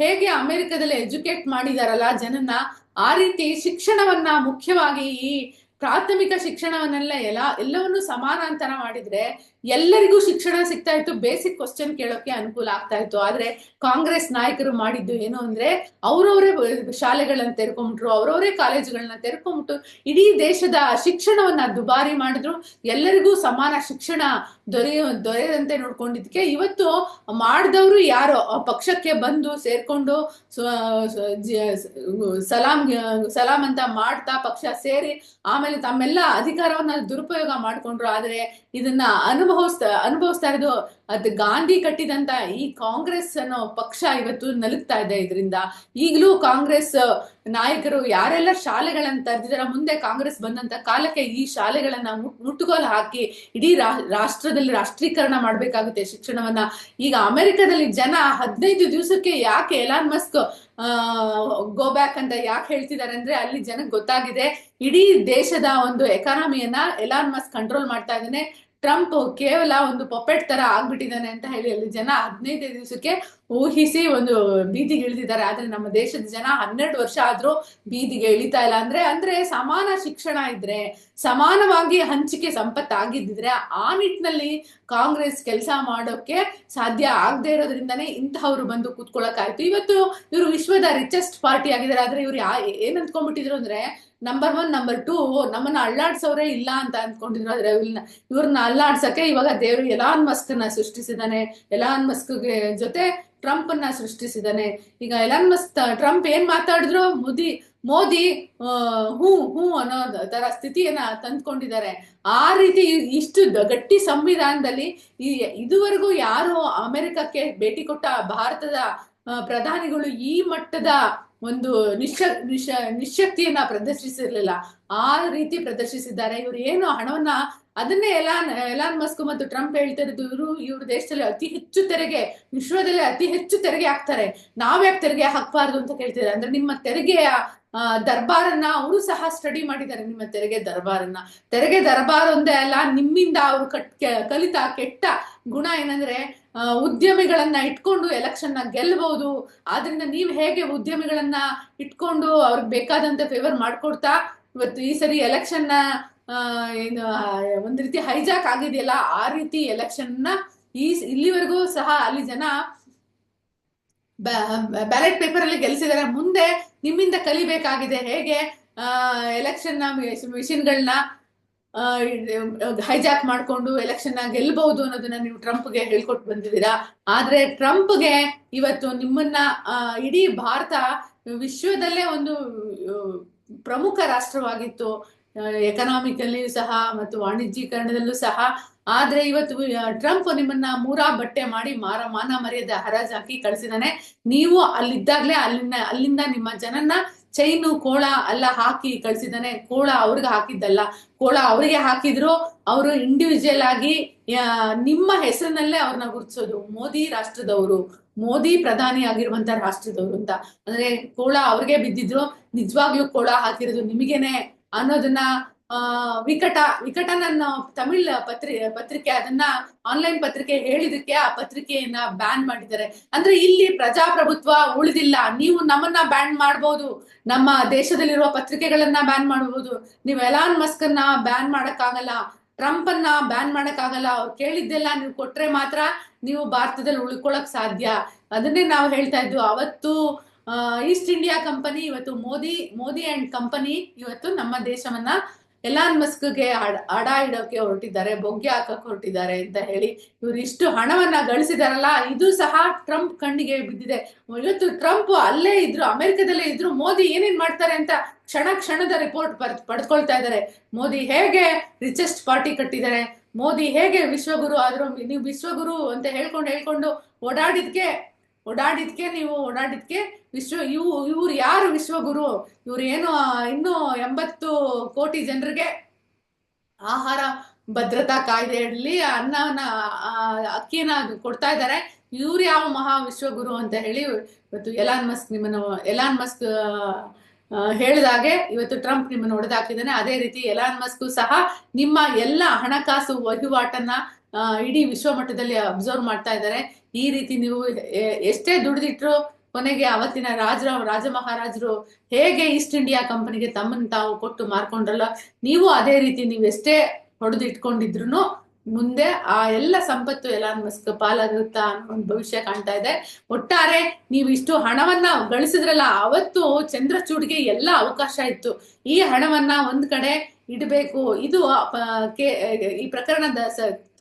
ಹೇಗೆ ಅಮೆರಿಕದಲ್ಲಿ ಎಜುಕೇಟ್ ಮಾಡಿದಾರಲ್ಲ, ಜನನ್ನ ಆ ರೀತಿ ಶಿಕ್ಷಣವನ್ನ ಮುಖ್ಯವಾಗಿ ಈ ಪ್ರಾಥಮಿಕ ಶಿಕ್ಷಣವನ್ನೆಲ್ಲ ಎಲ್ಲ, ಎಲ್ಲವನ್ನು ಸಮಾನಾಂತರ ಮಾಡಿದ್ರೆ ಎಲ್ಲರಿಗೂ ಶಿಕ್ಷಣ ಸಿಗ್ತಾ ಇತ್ತು. ಬೇಸಿಕ್ ಕ್ವಶನ್ ಕೇಳೋಕೆ ಅನುಕೂಲ ಆಗ್ತಾ ಇತ್ತು. ಆದ್ರೆ ಕಾಂಗ್ರೆಸ್ ನಾಯಕರು ಮಾಡಿದ್ದು ಏನು ಅಂದ್ರೆ ಅವರವರೇ ಶಾಲೆಗಳನ್ನ ತೆರ್ಕೊಂಬಿಟ್ರು ಅವರವರೇ ಕಾಲೇಜುಗಳನ್ನ ತೆರ್ಕೊಂಬಿಟ್ಟು ಇಡೀ ದೇಶದ ಶಿಕ್ಷಣವನ್ನ ದುಬಾರಿ ಮಾಡಿದ್ರು. ಎಲ್ಲರಿಗೂ ಸಮಾನ ಶಿಕ್ಷಣ ದೊರೆಯ, ದೊರೆಯದಂತೆ ನೋಡ್ಕೊಂಡಿದ್ದಕ್ಕೆ ಇವತ್ತು ಮಾಡಿದವರು ಯಾರೋ ಪಕ್ಷಕ್ಕೆ ಬಂದು ಸೇರ್ಕೊಂಡು ಸಲಾಂ ಸಲಾಂ ಅಂತ ಮಾಡ್ತಾ ಪಕ್ಷ ಸೇರಿ ಆಮೇಲೆ ತಮ್ಮೆಲ್ಲ ಅಧಿಕಾರವನ್ನ ದುರುಪಯೋಗ ಮಾಡ್ಕೊಂಡ್ರು. ಆದ್ರೆ ಇದನ್ನ ಅನುಭವಿಸ್ತಾ ಅನುಭವಿಸ್ತಾ ಇರೋದು ಅದು ಗಾಂಧಿ ಕಟ್ಟಿದಂತ ಈ ಕಾಂಗ್ರೆಸ್ ಅನ್ನೋ ಪಕ್ಷ ಇವತ್ತು ನಲುಗ್ತಾ ಇದೆ ಇದರಿಂದ. ಈಗಲೂ ಕಾಂಗ್ರೆಸ್ ನಾಯಕರು ಯಾರೆಲ್ಲ ಶಾಲೆಗಳನ್ನ ತರ್ದಿದಾರ, ಮುಂದೆ ಕಾಂಗ್ರೆಸ್ ಬಂದಂತ ಕಾಲಕ್ಕೆ ಈ ಶಾಲೆಗಳನ್ನ ಮುಟ್- ಮುಟ್ಟುಗೋಲು ಹಾಕಿ ಇಡೀ ರಾಷ್ಟ್ರದಲ್ಲಿ ರಾಷ್ಟ್ರೀಕರಣ ಮಾಡ್ಬೇಕಾಗುತ್ತೆ ಶಿಕ್ಷಣವನ್ನ. ಈಗ ಅಮೆರಿಕದಲ್ಲಿ ಜನ ಹದಿನೈದು ದಿವಸಕ್ಕೆ ಯಾಕೆ ಎಲಾನ್ ಮಸ್ಕ್ ಗೋ ಬ್ಯಾಕ್ ಅಂತ ಯಾಕೆ ಹೇಳ್ತಿದ್ದಾರೆ ಅಂದ್ರೆ ಅಲ್ಲಿ ಜನಕ್ಕೆ ಗೊತ್ತಾಗಿದೆ. ಇಡೀ ದೇಶದ ಒಂದು ಎಕಾನಮಿಯನ್ನ ಎಲಾನ್ ಮಸ್ಕ್ ಕಂಟ್ರೋಲ್ ಮಾಡ್ತಾ ಇದ್ದಾನೆ. ಟ್ರಂಪ್ ಕೇವಲ ಒಂದು ಪಪೆಟ್ ತರ ಆಗ್ಬಿಟ್ಟಿದ್ದಾನೆ ಅಂತ ಹೇಳಿ ಅಲ್ಲಿ ಜನ ಹದಿನೈದು ದಿವಸಕ್ಕೆ ಊಹಿಸಿ ಒಂದು ಬೀದಿಗೆ ಇಳಿದಿದ್ದಾರೆ. ಆದ್ರೆ ನಮ್ಮ ದೇಶದ ಜನ ಹನ್ನೆರಡು ವರ್ಷ ಆದ್ರೂ ಬೀದಿಗೆ ಇಳಿತಾ ಇಲ್ಲ. ಅಂದ್ರೆ ಅಂದ್ರೆ ಸಮಾನ ಶಿಕ್ಷಣ ಇದ್ರೆ ಸಮಾನವಾಗಿ ಹಂಚಿಕೆ ಸಂಪತ್ತಾಗಿದ್ದಿದ್ರೆ ಆ ನಿಟ್ಟಿನಲ್ಲಿ ಕಾಂಗ್ರೆಸ್ ಕೆಲಸ ಮಾಡೋಕೆ ಸಾಧ್ಯ ಆಗದೆ ಇರೋದ್ರಿಂದಾನೇ ಇಂತಹವ್ರು ಬಂದು ಕೂತ್ಕೊಳ್ಳೋಕ್ಕಾಯ್ತು. ಇವತ್ತು ಇವರು ವಿಶ್ವದ ರಿಚೆಸ್ಟ್ ಪಾರ್ಟಿ ಆಗಿದ್ದಾರೆ. ಆದ್ರೆ ಇವ್ರು ಯಾ, ಏನ್ ಅಂದ್ಕೊಂಡ್ಬಿಟ್ಟಿದ್ರು ಅಂದ್ರೆ ನಂಬರ್ ಒನ್ ನಂಬರ್ ಟೂ ನಮ್ಮನ್ನ ಅಳ್ಳಾಡ್ಸೋರೇ ಇಲ್ಲ ಅಂತ ಅಂದ್ಕೊಂಡಿದ್ರು ಆದ್ರೆ ಇವ್ರನ್ನ ಇವ್ರನ್ನ ಇವಾಗ ದೇವರು ಎಲಾನ್ ಮಸ್ಕ್ನ ಸೃಷ್ಟಿಸಿದಾನೆ ಎಲಾನ್ ಮಸ್ಕ್ ಜೊತೆ ಟ್ರಂಪ್ ಅನ್ನ ಸೃಷ್ಟಿಸಿದಾನೆ ಈಗ ಎಲಾನ್ ಮಸ್ಕ್, ಟ್ರಂಪ್ ಏನ್ ಮಾತಾಡಿದ್ರು? ಮೋದಿ ಮೋದಿ ಆ, ಹ್ಞೂ ಅನ್ನೋ ತರ ಸ್ಥಿತಿಯನ್ನ ತಂದ್ಕೊಂಡಿದ್ದಾರೆ. ಆ ರೀತಿ ಇಷ್ಟು ಗಟ್ಟಿ ಸಂವಿಧಾನದಲ್ಲಿ ಈ ಇದುವರೆಗೂ ಯಾರು ಅಮೆರಿಕಕ್ಕೆ ಭೇಟಿ ಕೊಟ್ಟ ಭಾರತದ ಪ್ರಧಾನಿಗಳು ಈ ಮಟ್ಟದ ಒಂದು ನಿಶ್ಚ ನಿಶ ನಿಶಕ್ತಿಯನ್ನ ಪ್ರದರ್ಶಿಸಿರ್ಲಿಲ್ಲ. ಆ ರೀತಿ ಪ್ರದರ್ಶಿಸಿದ್ದಾರೆ. ಇವರು ಏನು ಹಣವನ್ನ ಅದನ್ನೇ ಎಲಾನ್ ಎಲಾನ್ ಮಸ್ಕ್ ಮತ್ತು ಟ್ರಂಪ್ ಹೇಳ್ತಿರೋದು ಇವರು ಇವ್ರ ದೇಶದಲ್ಲಿ ಅತಿ ಹೆಚ್ಚು ತೆರಿಗೆ ವಿಶ್ವದಲ್ಲಿ ಅತಿ ಹೆಚ್ಚು ತೆರಿಗೆ ಹಾಕ್ತಾರೆ. ನಾವ್ಯಾಕೆ ತೆರಿಗೆ ಹಾಕ್ಬಾರ್ದು ಅಂತ ಕೇಳ್ತಿದ್ದಾರೆ. ಅಂದ್ರೆ ನಿಮ್ಮ ತೆರಿಗೆಯ ದರ್ಬಾರನ್ನ ಅವರು ಸಹ ಸ್ಟಡಿ ಮಾಡಿದ್ದಾರೆ ನಿಮ್ಮ ತೆರಿಗೆ ದರ್ಬಾರನ್ನ. ತೆರಿಗೆ ದರ್ಬಾರ್ ಒಂದೇ ಅಲ್ಲ ನಿಮ್ಮಿಂದ ಅವರು ಕಟ್ ಕಲಿತ ಕೆಟ್ಟ ಗುಣ ಏನಂದ್ರೆ ಆ, ಉದ್ಯಮಿಗಳನ್ನ ಇಟ್ಕೊಂಡು ಎಲೆಕ್ಷನ್ನ ಗೆಲ್ಲಬಹುದು ಆದ್ರಿಂದ ನೀವ್ ಹೇಗೆ ಉದ್ಯಮಿಗಳನ್ನ ಇಟ್ಕೊಂಡು ಅವ್ರಿಗೆ ಬೇಕಾದಂತ ಫೇವರ್ ಮಾಡ್ಕೊಡ್ತಾ ಇವತ್ತು ಈ ಸರಿ ಎಲೆಕ್ಷನ್ನ ಆ, ಏನು ಆ, ಒಂದ್ ರೀತಿ ಹೈಜಾಕ್ ಆಗಿದೆಯಲ್ಲ ಆ ರೀತಿ ಎಲೆಕ್ಷನ್ನ ಈ ಇಲ್ಲಿವರೆಗೂ ಸಹ ಅಲ್ಲಿ ಜನ ಬ್ಯಾಲೆಟ್ ಪೇಪರ್ ಅಲ್ಲಿ ಗೆಲ್ಸಿದಾರೆ. ಮುಂದೆ ನಿಮ್ಮಿಂದ ಕಲಿಬೇಕಾಗಿದೆ. ಹೇಗೆ ಎಲೆಕ್ಷನ್ನ ಮಿಷಿನ್ಗಳನ್ನ ಹೈಜಾಕ್ ಮಾಡ್ಕೊಂಡು ಎಲೆಕ್ಷನ್ನ ಗೆಲ್ಬಹುದು ಅನ್ನೋದನ್ನ ನೀವು ಟ್ರಂಪ್ಗೆ ಹೇಳ್ಕೊಟ್ ಬಂದಿದ್ದೀರಾ? ಆದ್ರೆ ಟ್ರಂಪ್ಗೆ ಇವತ್ತು ನಿಮ್ಮನ್ನ ಇಡೀ ಭಾರತ ವಿಶ್ವದಲ್ಲೇ ಒಂದು ಪ್ರಮುಖ ರಾಷ್ಟ್ರವಾಗಿತ್ತು. ಎಕನಾಮಿಕಲ್ಲಿಯೂ ಸಹ, ಮತ್ತು ವಾಣಿಜ್ಯೀಕರಣದಲ್ಲೂ ಸಹ. ಆದ್ರೆ ಇವತ್ತು ಟ್ರಂಪ್ ನಿಮ್ಮನ್ನ ಮೂರಾ ಬಟ್ಟೆ ಮಾಡಿ ಮಾರ, ಮಾನ ಮರ್ಯಾದೆ ಹಾಕಿ ಕಳಿಸಿದಾನೆ. ನೀವು ಅಲ್ಲಿದ್ದಾಗ್ಲೇ ಅಲ್ಲಿಂದ ಅಲ್ಲಿಂದ ನಿಮ್ಮ ಜನನ್ನ ಚೈನು, ಕೋಳ ಎಲ್ಲ ಹಾಕಿ ಕಳ್ಸಿದಾನೆ. ಕೋಳ ಅವ್ರಿಗೆ ಹಾಕಿದ್ದಲ್ಲ. ಕೋಳ ಅವರಿಗೆ ಹಾಕಿದ್ರು, ಅವರು ಇಂಡಿವಿಜುವಲ್ ಆಗಿ ನಿಮ್ಮ ಹೆಸರಿನಲ್ಲೇ ಅವ್ರನ್ನ ಗುರುತಿಸೋದು. ಮೋದಿ ರಾಷ್ಟ್ರದವರು. ಮೋದಿ ಪ್ರಧಾನಿ ಆಗಿರುವಂತ ರಾಷ್ಟ್ರದವರು ಅಂತ. ಅಂದ್ರೆ ಕೋಳ ಅವ್ರಿಗೆ ಬಿದ್ದಿದ್ರು. ನಿಜವಾಗ್ಲೂ ಕೋಳ ಹಾಕಿರೋದು ನಿಮಗೇನೆ ಅನ್ನೋದನ್ನ ವಿಕಟ ವಿಕಟ ನನ್ನ ತಮಿಳ್ ಪತ್ರಿ, ಪತ್ರಿಕೆ, ಅದನ್ನ ಆನ್ಲೈನ್ ಪತ್ರಿಕೆ ಹೇಳಿದಕ್ಕೆ ಆ ಪತ್ರಿಕೆಯನ್ನ ಬ್ಯಾನ್ ಮಾಡಿದ್ದಾರೆ. ಅಂದ್ರೆ ಇಲ್ಲಿ ಪ್ರಜಾಪ್ರಭುತ್ವ ಉಳಿದಿಲ್ಲ. ನೀವು ನಮ್ಮನ್ನ ಬ್ಯಾನ್ ಮಾಡ್ಬೋದು. ನಮ್ಮ ದೇಶದಲ್ಲಿರುವ ಪತ್ರಿಕೆಗಳನ್ನ ಬ್ಯಾನ್ ಮಾಡಬಹುದು ನೀವು ಎಲಾನ್ ಮಸ್ಕ್ ಅನ್ನ ಬ್ಯಾನ್ ಮಾಡಕ್ಕಾಗಲ್ಲ. ಟ್ರಂಪ್ ಅನ್ನ ಬ್ಯಾನ್ ಮಾಡಕ್ಕಾಗಲ್ಲ. ಅವ್ರು ಕೇಳಿದ್ದೆಲ್ಲ ನೀವು ಕೊಟ್ರೆ ಮಾತ್ರ ನೀವು ಭಾರತದಲ್ಲಿ ಉಳ್ಕೊಳಕ್ ಸಾಧ್ಯ. ಅದನ್ನೇ ನಾವು ಹೇಳ್ತಾ ಇದ್ವು ಅವತ್ತು ಈಸ್ಟ್ ಇಂಡಿಯಾ ಕಂಪನಿ ಇವತ್ತು ಮೋದಿ ಮೋದಿ ಅಂಡ್ ಕಂಪನಿ ಇವತ್ತು ನಮ್ಮ ದೇಶವನ್ನ ಎಲಾನ್ ಮಸ್ಕ್ಗೆ ಅಡ- ಅಡ ಇಡೋಕೆ ಹೊರಟಿದ್ದಾರೆ, ಬೊಗ್ಗೆ ಹಾಕಕ್ ಹೊರಟಿದ್ದಾರೆ ಅಂತ ಹೇಳಿ ಇವ್ರು ಇಷ್ಟು ಹಣವನ್ನ ಗಳಿಸಿದಾರಲ್ಲ, ಇದು ಸಹ ಟ್ರಂಪ್ ಕಣ್ಣಿಗೆ ಬಿದ್ದಿದೆ. ಇವತ್ತು ಟ್ರಂಪ್ ಅಲ್ಲೇ ಇದ್ರು, ಅಮೆರಿಕದಲ್ಲೇ ಇದ್ರು, ಮೋದಿ ಏನೇನ್ ಮಾಡ್ತಾರೆ ಅಂತ ಕ್ಷಣ ಕ್ಷಣದ ರಿಪೋರ್ಟ್ ಪಡ್ಕೊಳ್ತಾ ಇದ್ದಾರೆ. ಮೋದಿ ಹೇಗೆ ರಿಚೆಸ್ಟ್ ಪಾರ್ಟಿ ಕಟ್ಟಿದ್ದಾರೆ, ಮೋದಿ ಹೇಗೆ ವಿಶ್ವಗುರು ಆದ್ರೂ, ನೀವು ವಿಶ್ವಗುರು ಅಂತ ಹೇಳ್ಕೊಂಡು ಹೇಳ್ಕೊಂಡು ಓಡಾಡಿದ್ಕೆ ಓಡಾಡಿದ್ಕೆ ನೀವು, ಓಡಾಡಿದ್ಕೆ ವಿಶ್ವ, ಇವು, ಇವ್ರು ಯಾರು ವಿಶ್ವಗುರು? ಇವ್ರು ಏನು ಇನ್ನು ಎಂಬತ್ತು ಕೋಟಿ ಜನರಿಗೆ ಆಹಾರ ಭದ್ರತಾ ಕಾಯ್ದೆಯಲ್ಲಿ ಅನ್ನವನ್ನ ಅಕ್ಕಿಯನ್ನ ಕೊಡ್ತಾ ಇದ್ದಾರೆ. ಇವ್ರು ಯಾವ ಮಹಾ ವಿಶ್ವಗುರು ಅಂತ ಹೇಳಿ ಇವತ್ತು ಎಲಾನ್ ಮಸ್ಕ್ ನಿಮ್ಮನ್ನು, ಎಲಾನ್ ಮಸ್ಕ್ ಹೇಳಿದಾಗೆ ಇವತ್ತು ಟ್ರಂಪ್ ನಿಮ್ಮನ್ನು ಹೊಡೆದಾಕಿದ್ದಾನೆ. ಅದೇ ರೀತಿ ಎಲಾನ್ ಮಸ್ಕ್ ಸಹ ನಿಮ್ಮ ಎಲ್ಲ ಹಣಕಾಸು ವಹಿವಾಟನ್ನ ಇಡೀ ವಿಶ್ವ ಮಟ್ಟದಲ್ಲಿ ಅಬ್ಸರ್ವ್ ಮಾಡ್ತಾ ಇದ್ದಾರೆ. ಈ ರೀತಿ ನೀವು ಎಷ್ಟೇ ದುಡಿದಿಟ್ರು ಕೊನೆಗೆ ಅವತ್ತಿನ ರಾಜರ, ರಾಜ ಮಹಾರಾಜರು ಹೇಗೆ ಈಸ್ಟ್ ಇಂಡಿಯಾ ಕಂಪನಿಗೆ ತಮ್ಮನ್ನು ತಾವು ಕೊಟ್ಟು ಮಾರ್ಕೊಂಡ್ರಲ್ಲ, ನೀವು ಅದೇ ರೀತಿ ನೀವು ಎಷ್ಟೇ ಹೊಡೆದು ಇಟ್ಕೊಂಡಿದ್ರು ಮುಂದೆ ಆ ಎಲ್ಲ ಸಂಪತ್ತು ಎಲ್ಲ ಮಸ್ಕ್ ಪಾಲಾಗುತ್ತಾ ಅನ್ನೋ ಒಂದು ಭವಿಷ್ಯ ಕಾಣ್ತಾ ಇದೆ. ಒಟ್ಟಾರೆ ನೀವು ಇಷ್ಟು ಹಣವನ್ನ ಗಳಿಸಿದ್ರಲ್ಲ, ಅವತ್ತು ಚಂದ್ರಚೂಡ್ಗೆ ಎಲ್ಲ ಅವಕಾಶ ಇತ್ತು. ಈ ಹಣವನ್ನ ಒಂದ್ ಕಡೆ ಇಡಬೇಕು. ಇದು ಈ ಪ್ರಕರಣದ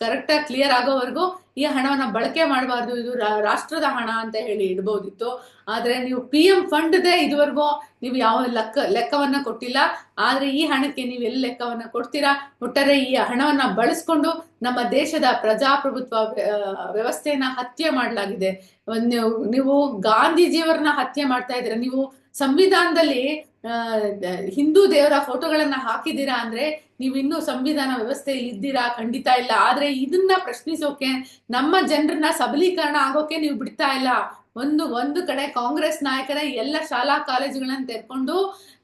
ಕರೆಕ್ಟ್ ಕ್ಲಿಯರ್ ಆಗೋವರೆಗೂ ಈ ಹಣವನ್ನ ಬಳಕೆ ಮಾಡಬಾರ್ದು, ಇದು ರಾಷ್ಟ್ರದ ಹಣ ಅಂತ ಹೇಳಿ ಇಡ್ಬೋದಿತ್ತು. ಆದ್ರೆ ನೀವು ಪಿ ಎಂ ಫಂಡ್ದೇ ಇದುವರೆಗೂ ನೀವು ಯಾವ ಲೆಕ್ಕ, ಲೆಕ್ಕವನ್ನ ಕೊಟ್ಟಿಲ್ಲ. ಆದ್ರೆ ಈ ಹಣಕ್ಕೆ ನೀವು ಎಲ್ಲಿ ಲೆಕ್ಕವನ್ನ ಕೊಡ್ತೀರಾ? ಒಟ್ಟಾರೆ ಈ ಹಣವನ್ನ ಬಳಸ್ಕೊಂಡು ನಮ್ಮ ದೇಶದ ಪ್ರಜಾಪ್ರಭುತ್ವ ವ್ಯವಸ್ಥೆಯನ್ನು ಹತ್ಯೆ ಮಾಡಲಾಗಿದೆ. ನೀವು ಗಾಂಧೀಜಿಯವರನ್ನ ಹತ್ಯೆ ಮಾಡ್ತಾ ಇದ್ದೀರಾ? ನೀವು ಸಂವಿಧಾನದಲ್ಲಿ ಹಿಂದೂ ದೇವರ ಫೋಟೋಗಳನ್ನ ಹಾಕಿದ್ದೀರಾ ಅಂದ್ರೆ ನೀವು ಇನ್ನೂ ಸಂವಿಧಾನ ವ್ಯವಸ್ಥೆಯಲ್ಲಿ ಇದ್ದೀರಾ? ಖಂಡಿತ ಇಲ್ಲ. ಆದ್ರೆ ಇದನ್ನ ಪ್ರಶ್ನಿಸೋಕೆ ನಮ್ಮ ಜನರನ್ನ ಸಬಲೀಕರಣ ಆಗೋಕೆ ನೀವು ಬಿಡ್ತಾ ಇಲ್ಲ. ಒಂದು ಒಂದು ಕಡೆ ಕಾಂಗ್ರೆಸ್ ನಾಯಕರ ಎಲ್ಲ ಶಾಲಾ ಕಾಲೇಜುಗಳನ್ನ ತೆರ್ಕೊಂಡು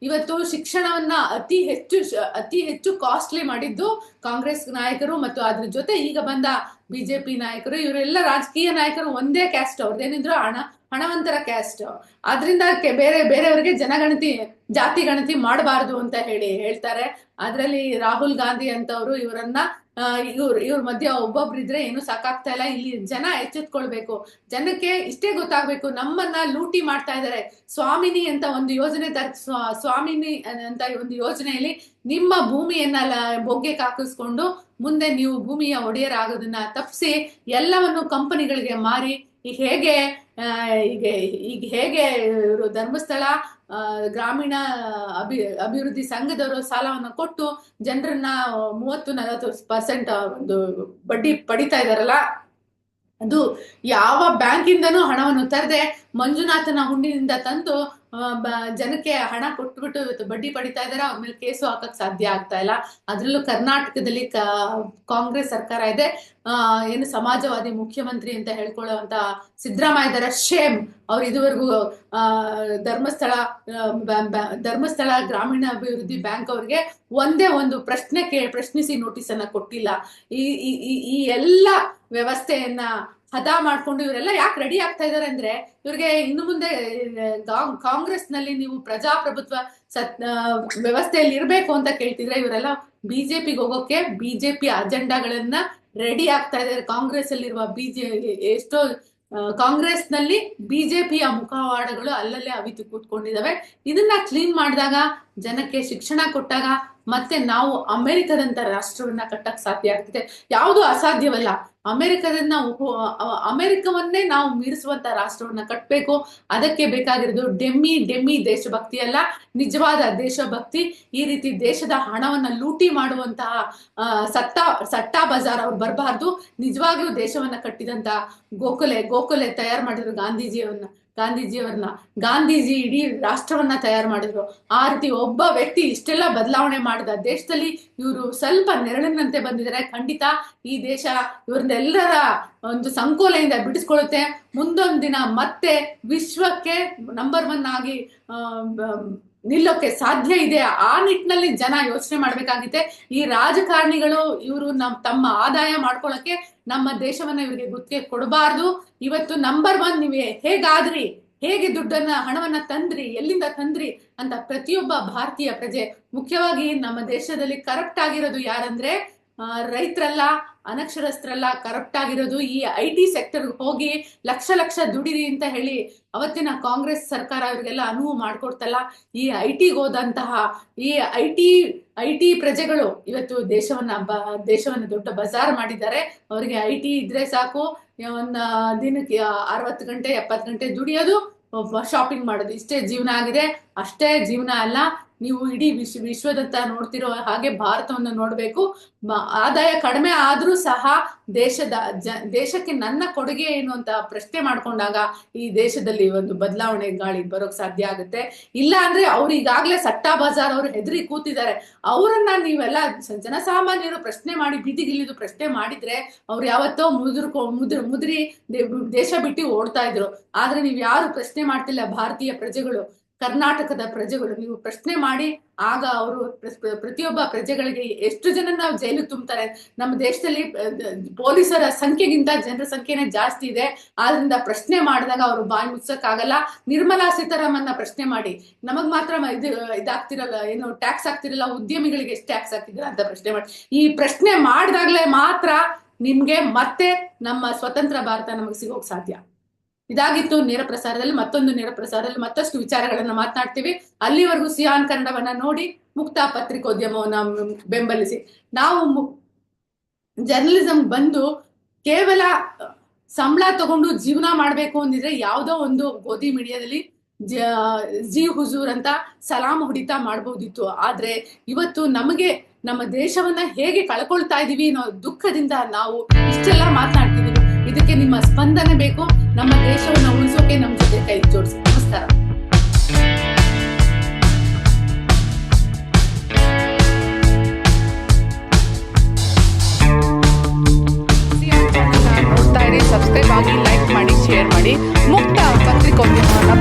ಇವತ್ತು ಶಿಕ್ಷಣವನ್ನ ಅತಿ ಹೆಚ್ಚು ಅತಿ ಹೆಚ್ಚು ಕಾಸ್ಟ್ಲಿ ಮಾಡಿದ್ದು ಕಾಂಗ್ರೆಸ್ ನಾಯಕರು ಮತ್ತು ಅದ್ರ ಜೊತೆ ಈಗ ಬಂದ ಬಿಜೆಪಿ ನಾಯಕರು. ಇವರೆಲ್ಲ ರಾಜಕೀಯ ನಾಯಕರು ಒಂದೇ ಕ್ಯಾಸ್ಟ್ ಅವ್ರದ್ದೇನಿದ್ರು ಹಣ, ಹಣವಂತರ ಕ್ಯಾಸ್ಟ್ ಆದ್ರಿಂದ ಬೇರೆ, ಬೇರೆಯವರಿಗೆ ಜನಗಣತಿ, ಜಾತಿ ಗಣತಿ ಮಾಡಬಾರದು ಅಂತ ಹೇಳಿ ಹೇಳ್ತಾರೆ. ಅದರಲ್ಲಿ ರಾಹುಲ್ ಗಾಂಧಿ ಅಂತವರು ಇವರನ್ನ ಇವ್ರ ಇವ್ರ ಮಧ್ಯ ಒಬ್ಬೊಬ್ರು ಇದ್ರೆ ಏನು ಸಾಕಾಗ್ತಾ ಇಲ್ಲ. ಇಲ್ಲಿ ಜನ ಎಚ್ಚೆತ್ಕೊಳ್ಬೇಕು. ಜನಕ್ಕೆ ಇಷ್ಟೇ ಗೊತ್ತಾಗ್ಬೇಕು. ನಮ್ಮನ್ನ ಲೂಟಿ ಮಾಡ್ತಾ ಇದ್ದಾರೆ ಸ್ವಾಮಿನಿ ಅಂತ ಒಂದು ಯೋಜನೆ ತರ್ ಸ್ವ- ಸ್ವಾಮಿನಿ ಅಂತ ಒಂದು ಯೋಜನೆಯಲ್ಲಿ ನಿಮ್ಮ ಭೂಮಿಯನ್ನ ಬೊಗ್ಗೆ ಹಾಕಿಸ್ಕೊಂಡು ಮುಂದೆ ನೀವು ಭೂಮಿಯ ಒಡೆಯರಾಗೋದನ್ನ ತಪ್ಪಿಸಿ ಎಲ್ಲವನ್ನು ಕಂಪನಿಗಳಿಗೆ ಮಾರಿ. ಈಗ ಹೇಗೆ ಈಗ ಈಗ ಹೇಗೆ ಇವರು ಧರ್ಮಸ್ಥಳ ಗ್ರಾಮೀಣ ಅಭಿ, ಅಭಿವೃದ್ಧಿ ಸಂಘದವರು ಸಾಲವನ್ನು ಕೊಟ್ಟು ಜನರನ್ನ ಮೂವತ್ತು, ನಲವತ್ತು ಪರ್ಸೆಂಟ್ ಒಂದು ಬಡ್ಡಿ ಪಡಿತಾ ಇದಾರಲ್ಲ, ಅದು ಯಾವ ಬ್ಯಾಂಕಿಂದನೂ ಹಣವನ್ನು ತರದೆ ಮಂಜುನಾಥನ ಹುಂಡಿನಿಂದ ತಂದು ಜನಕ್ಕೆ ಹಣ ಕೊಟ್ಬಿಟ್ಟು ಇವತ್ತು ಬಡ್ಡಿ ಪಡಿತಾ ಇದಾರೆ ಆಮೇಲೆ ಮೇಲೆ ಕೇಸು ಹಾಕಕ್ ಸಾಧ್ಯ ಆಗ್ತಾ ಇಲ್ಲ. ಅದ್ರಲ್ಲೂ ಕರ್ನಾಟಕದಲ್ಲಿ ಕಾಂಗ್ರೆಸ್ ಸರ್ಕಾರ ಇದೆ. ಏನು ಸಮಾಜವಾದಿ ಮುಖ್ಯಮಂತ್ರಿ ಅಂತ ಹೇಳ್ಕೊಳ್ಳುವಂತ ಇದಾರೆ. ಶೇಮ್! ಅವ್ರು ಇದುವರೆಗೂ ಧರ್ಮಸ್ಥಳ ಧರ್ಮಸ್ಥಳ ಗ್ರಾಮೀಣ ಅಭಿವೃದ್ಧಿ ಬ್ಯಾಂಕ್ ಅವ್ರಿಗೆ ಒಂದೇ ಒಂದು ಪ್ರಶ್ನೆ ಪ್ರಶ್ನಿಸಿ ನೋಟಿಸ್ ಅನ್ನ ಕೊಟ್ಟಿಲ್ಲ ಈ- ಈ ಎಲ್ಲ ವ್ಯವಸ್ಥೆಯನ್ನ ಹದ ಮಾಡ್ಕೊಂಡು ಇವರೆಲ್ಲ ಯಾಕೆ ರೆಡಿ ಆಗ್ತಾ ಇದಾರೆ ಅಂದ್ರೆ ಇವ್ರಿಗೆ ಇನ್ನು ಮುಂದೆ ಕಾಂಗ್ರೆಸ್ನಲ್ಲಿ ನೀವು ಪ್ರಜಾಪ್ರಭುತ್ವ ಸತ್ ವ್ಯವಸ್ಥೆಯಲ್ಲಿ ಇರ್ಬೇಕು ಅಂತ ಕೇಳ್ತಿದ್ರೆ ಇವರೆಲ್ಲ ಬಿಜೆಪಿಗೆ ಹೋಗೋಕೆ ಬಿಜೆಪಿ ಅಜೆಂಡಾಗಳನ್ನ ರೆಡಿ ಆಗ್ತಾ ಇದ್ದಾರೆ ಕಾಂಗ್ರೆಸ್ ಅಲ್ಲಿರುವ ಬಿಜೆ ಎಷ್ಟೋ ಕಾಂಗ್ರೆಸ್ನಲ್ಲಿ ಬಿಜೆಪಿಯ ಮುಖವಾಡಗಳು ಅಲ್ಲಲ್ಲೇ ಅವಿತು ಕೂತ್ಕೊಂಡಿದಾವೆ. ಇದನ್ನ ಕ್ಲೀನ್ ಮಾಡಿದಾಗ ಜನಕ್ಕೆ ಶಿಕ್ಷಣ ಕೊಟ್ಟಾಗ ಮತ್ತೆ ನಾವು ಅಮೆರಿಕದಂತ ರಾಷ್ಟ್ರವನ್ನ ಕಟ್ಟಕ್ ಸಾಧ್ಯ ಆಗ್ತಿದೆ. ಯಾವುದು ಅಸಾಧ್ಯವಲ್ಲ, ಅಮೆರಿಕದನ್ನ ಅಮೆರಿಕವನ್ನೇ ನಾವು ಮೀರಿಸುವಂತ ರಾಷ್ಟ್ರವನ್ನ ಕಟ್ಟಬೇಕು ಅದಕ್ಕೆ ಬೇಕಾಗಿರೋದು ಡೆಮ್ಮಿ ಡೆಮ್ಮಿ ದೇಶಭಕ್ತಿ ಅಲ್ಲ, ನಿಜವಾದ ದೇಶಭಕ್ತಿ, ಈ ರೀತಿ ದೇಶದ ಹಣವನ್ನ ಲೂಟಿ ಮಾಡುವಂತಹ ಅಹ್ ಸಟ್ಟಾ ಬಜಾರ್ ಅವ್ರು ಬರಬಾರ್ದು. ನಿಜವಾಗಿಯೂ ದೇಶವನ್ನ ಕಟ್ಟಿದಂತ ಗೋಖಲೆ ಗೋಖಲೆ ತಯಾರು ಮಾಡಿದ್ರು ಗಾಂಧೀಜಿಯವನ್ನ ಗಾಂಧೀಜಿಯವರನ್ನ. ಗಾಂಧೀಜಿ ಇಡೀ ರಾಷ್ಟ್ರವನ್ನ ತಯಾರು ಮಾಡಿದ್ರು. ಆ ರೀತಿ ಒಬ್ಬ ವ್ಯಕ್ತಿ ಇಷ್ಟೆಲ್ಲ ಬದಲಾವಣೆ ಮಾಡಿದ ದೇಶದಲ್ಲಿ ಇವರು ಸ್ವಲ್ಪ ನೆರಳಿನಂತೆ ಬಂದಿದ್ದಾರೆ. ಖಂಡಿತ ಈ ದೇಶ ಇವ್ರನ್ನೆಲ್ಲರ ಒಂದು ಸಂಕೋಲೆಯಿಂದ ಬಿಡಿಸ್ಕೊಳ್ಳುತ್ತೆ. ಮುಂದೊಂದು ದಿನ ಮತ್ತೆ ವಿಶ್ವಕ್ಕೆ ನಂಬರ್ ಒನ್ ಆಗಿ ನಿಲ್ಲೋಕೆ ಸಾಧ್ಯ ಇದೆ. ಆ ನಿಟ್ಟಿನಲ್ಲಿ ಜನ ಯೋಚನೆ ಮಾಡ್ಬೇಕಾಗಿದೆ ಈ ರಾಜಕಾರಣಿಗಳು ಇವರು ನಮ್ ತಮ್ಮ ಆದಾಯ ಮಾಡ್ಕೊಳಕ್ಕೆ ನಮ್ಮ ದೇಶವನ್ನ ಇವರಿಗೆ ಗುತ್ತಿಗೆ ಕೊಡಬಾರ್ದು. ಇವತ್ತು ನಂಬರ್ ಒನ್ ನೀವೇ. ಹೇಗಾದ್ರಿ? ಹೇಗೆ ದುಡ್ಡನ್ನ, ಹಣವನ್ನ ತಂದ್ರಿ? ಎಲ್ಲಿಂದ ತಂದ್ರಿ? ಅಂತ ಪ್ರತಿಯೊಬ್ಬ ಭಾರತೀಯ ಪ್ರಜೆ. ಮುಖ್ಯವಾಗಿ ನಮ್ಮ ದೇಶದಲ್ಲಿ ಕರಪ್ಟ್ ಆಗಿರೋದು ಯಾರಂದ್ರೆ ರೈತರಲ್ಲ. ಅನಕ್ಷರಸ್ಥರಲ್ಲ ಕರಪ್ಟ್ ಆಗಿರೋದು ಈ ಐ ಟಿ ಸೆಕ್ಟರ್ ಹೋಗಿ ಲಕ್ಷ ಲಕ್ಷ ದುಡಿರಿ ಅಂತ ಹೇಳಿ ಅವತ್ತಿನ ಕಾಂಗ್ರೆಸ್ ಸರ್ಕಾರ ಅವರಿಗೆಲ್ಲ ಅನುವು ಮಾಡ್ಕೊಡ್ತಲ್ಲ. ಈ ಐ ಟಿಗೆ ಹೋದಂತಹ ಈ ಐ ಟಿ ಐ ಟಿ ಪ್ರಜೆಗಳು ಇವತ್ತು ದೇಶವನ್ನ ದೇಶವನ್ನ ದೊಡ್ಡ ಬಜಾರ್ ಮಾಡಿದ್ದಾರೆ. ಅವರಿಗೆ ಐ ಟಿ ಇದ್ರೆ ಸಾಕು. ಒಂದು ದಿನಕ್ಕೆ ಅರವತ್ತು ಗಂಟೆ, ಎಪ್ಪತ್ತು ಗಂಟೆ ದುಡಿಯೋದು ಶಾಪಿಂಗ್ ಮಾಡೋದು. ಇಷ್ಟೇ ಜೀವನ ಆಗಿದೆ. ಅಷ್ಟೇ ಜೀವನ ಅಲ್ಲ. ನೀವು ಇಡೀ ವಿಶ್ವ, ವಿಶ್ವದತ್ತ ನೋಡ್ತಿರೋ ಹಾಗೆ ಭಾರತವನ್ನು ನೋಡಬೇಕು. ಆದಾಯ ಕಡಿಮೆ ಆದ್ರೂ ಸಹ ದೇಶದ, ಜ, ದೇಶಕ್ಕೆ ನನ್ನ ಕೊಡುಗೆ ಏನು ಅಂತ ಪ್ರಶ್ನೆ ಮಾಡ್ಕೊಂಡಾಗ ಈ ದೇಶದಲ್ಲಿ ಒಂದು ಬದಲಾವಣೆ ಗಾಳಿ ಬರೋಕ್ ಸಾಧ್ಯ ಆಗುತ್ತೆ. ಇಲ್ಲ ಅಂದ್ರೆ ಅವ್ರು ಈಗಾಗ್ಲೇ ಸಟ್ಟಾ ಬಜಾರ್ ಅವ್ರು ಹೆದರಿ ಕೂತಿದ್ದಾರೆ. ಅವರನ್ನ ನೀವೆಲ್ಲ ಜನಸಾಮಾನ್ಯರು ಪ್ರಶ್ನೆ ಮಾಡಿ, ಬೀದಿಗಿಳಿದು ಪ್ರಶ್ನೆ ಮಾಡಿದ್ರೆ ಅವ್ರು ಯಾವತ್ತೋ ಮುದುರ್ಕೊ, ಮುದ್ರ, ಮುದ್ರಿ ದೇಶ ಬಿಟ್ಟು ಓಡ್ತಾ ಇದ್ರು. ಆದ್ರೆ ನೀವು ಯಾರು ಪ್ರಶ್ನೆ ಮಾಡ್ತಿಲ್ಲ? ಭಾರತೀಯ ಪ್ರಜೆಗಳು. ಕರ್ನಾಟಕದ ಪ್ರಜೆಗಳು, ನೀವು ಪ್ರಶ್ನೆ ಮಾಡಿ, ಆಗ ಅವರು ಪ್ರತಿಯೊಬ್ಬ ಪ್ರಜೆಗಳಿಗೆ ಎಷ್ಟು ಜನ ನಾವು ಜೈಲಿಗೆ ತುಂಬ್ತಾರೆ. ನಮ್ಮ ದೇಶದಲ್ಲಿ ಪೊಲೀಸರ ಸಂಖ್ಯೆಗಿಂತ ಜನರ ಸಂಖ್ಯೆನೇ ಜಾಸ್ತಿ ಇದೆ. ಆದ್ರಿಂದ ಪ್ರಶ್ನೆ ಮಾಡಿದಾಗ ಅವರು ಬಾಯಿ ಮುಚ್ಚಕ್ಕಾಗಲ್ಲ. ನಿರ್ಮಲಾ ಸೀತಾರಾಮನ್ನ ಪ್ರಶ್ನೆ ಮಾಡಿ. ನಮಗ್ ಮಾತ್ರ ಇದು, ಇದಾಗ್ತಿರಲ್ಲ, ಏನು, ಟ್ಯಾಕ್ಸ್ ಆಗ್ತಿರಲ್ಲ ಉದ್ಯಮಿಗಳಿಗೆ ಎಷ್ಟು ಟ್ಯಾಕ್ಸ್ ಆಗ್ತಿದ್ರ ಅಂತ ಪ್ರಶ್ನೆ ಮಾಡಿ. ಈ ಪ್ರಶ್ನೆ ಮಾಡಿದಾಗ್ಲೇ ಮಾತ್ರ ನಿಮ್ಗೆ ಮತ್ತೆ ನಮ್ಮ ಸ್ವತಂತ್ರ ಭಾರತ ನಮಗೆ ಸಿಗೋಕ್ ಸಾಧ್ಯ. ಇದಾಗಿತ್ತು ನೇರ ಪ್ರಸಾರದಲ್ಲಿ, ಮತ್ತೊಂದು ನೇರ ಪ್ರಸಾರದಲ್ಲಿ ಮತ್ತಷ್ಟು ವಿಚಾರಗಳನ್ನ ಮಾತನಾಡ್ತೀವಿ. ಅಲ್ಲಿವರೆಗೂ ಸಿಯಾನ್ ಕನ್ನಡವನ್ನ ನೋಡಿ ಮುಕ್ತ ಪತ್ರಿಕೋದ್ಯಮವನ್ನ ಬೆಂಬಲಿಸಿ. ನಾವು ಜರ್ನಲಿಸಂ ಬಂದು ಕೇವಲ ಸಂಬಳ ತಗೊಂಡು ಜೀವನ ಮಾಡ್ಬೇಕು ಅಂದಿದ್ರೆ ಯಾವ್ದೋ ಒಂದು ಗೋಧಿ ಮೀಡಿಯಾದಲ್ಲಿ ಜಿ ಹುಜೂರ್ ಅಂತ ಸಲಾಮ್ ಹೊಡಿತಾ ಮಾಡ್ಬೋದಿತ್ತು. ಆದ್ರೆ ಇವತ್ತು ನಮಗೆ ನಮ್ಮ ದೇಶವನ್ನ ಹೇಗೆ ಕಳ್ಕೊಳ್ತಾ ಇದೀವಿ ಅನ್ನೋ ದುಃಖದಿಂದ ನಾವು ಇಷ್ಟೆಲ್ಲ ಮಾತನಾಡ್ತಿದೀವಿ. ಇದಕ್ಕೆ ನಿಮ್ಮ ಸ್ಪಂದನೆ ಬೇಕು. ನಮ್ಮ ದೇಶವನ್ನು ಉಳಿಸೋಕೆ ನಮ್ಮ ಜೊತೆ ಕೈ ಜೋಡಿಸಿ. ನಮಸ್ಕಾರ. ಸಬ್ಸ್ಕ್ರೈಬ್ ಆಗಿ ಲೈಕ್ ಮಾಡಿ ಶೇರ್ ಮಾಡಿ ಮುಕ್ತ ಪತ್ರಿಕೋದ್ಯಮವನ್ನು